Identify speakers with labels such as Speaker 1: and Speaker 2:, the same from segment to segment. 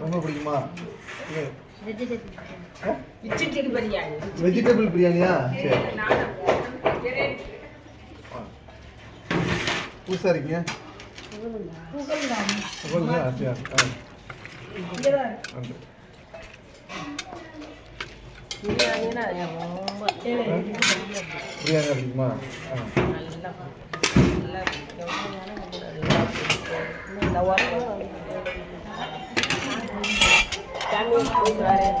Speaker 1: ரொம்ப பிடிக்கும். Vegetable
Speaker 2: vegetable பிரியாணியா சரி. புதுசாக இருக்கீங்க புகழ்ங்க ஆசையா ஆ. பிரியாணி பிடிக்குமா ஆ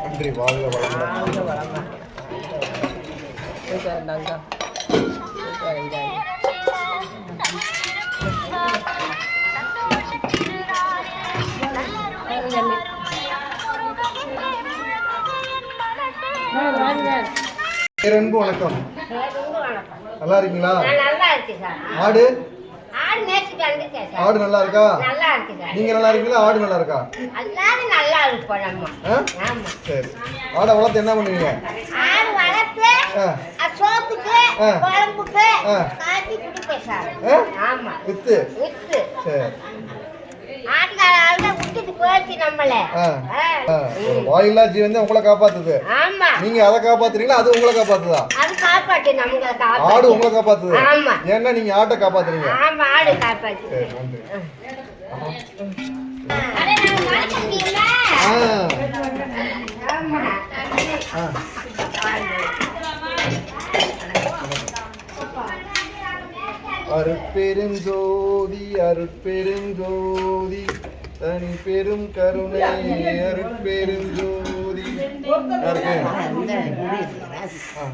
Speaker 2: நன்றி வாழ்க வளமுடன் பேரன்பு வணக்கம். நல்லா இருக்கீங்களா
Speaker 3: சார்.
Speaker 2: ஆடு?
Speaker 3: ஆடு சார்.
Speaker 2: நல்லா இருக்கா
Speaker 3: சார்.
Speaker 2: நீங்க நல்லா இருக்கீங்களா ஆடு நல்லா இருக்கா சரி. ஆடை வளர்த்து என்ன பண்ணுவீங்க?
Speaker 3: ஆடு வளர்த்து
Speaker 2: ஆ
Speaker 3: அது சோத்துக்கு
Speaker 2: ஆ.
Speaker 3: குழம்புக்கு
Speaker 2: ஆ.
Speaker 3: காய்ச்சி குடிப்பேன் சார்
Speaker 2: ஆ?
Speaker 3: ஆமா
Speaker 2: வித்து
Speaker 3: வித்து
Speaker 2: சரி
Speaker 3: ஆட்டுக்காரால போயிடுச்சு நம்மள.
Speaker 2: வாயில்லா ஜீவன் உங்களை காப்பாத்துது.
Speaker 3: ஆமா.
Speaker 2: நீங்க அதை காப்பாத்துறீங்களா அது உங்களை காப்பாத்துதா?
Speaker 3: அது காப்பாட்டு நம்மள
Speaker 2: ஆடு உங்களை காப்பாத்துது.
Speaker 3: ஆமா.
Speaker 2: ஏன்னா நீங்க ஆட்டை காப்பாத்துறீங்க.
Speaker 3: ஆமா ஆடு வளர்த்துட்டீங்களா?
Speaker 2: ஆ.
Speaker 3: ஆமா
Speaker 2: ஆ. அருட்பெருஞ்சோதி அருட்பெருஞ்சோதி. தனி பெரும் கருணை யாருக்கு? ஆ.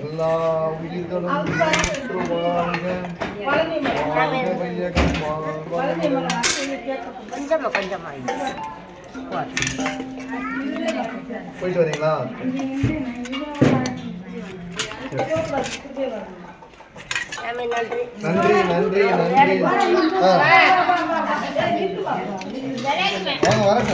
Speaker 2: எல்லா உயிர்களும் போயிட்டு வரீங்களா?
Speaker 3: நன்றி.
Speaker 2: நன்றி நன்றி நன்றி ஆ வாங்க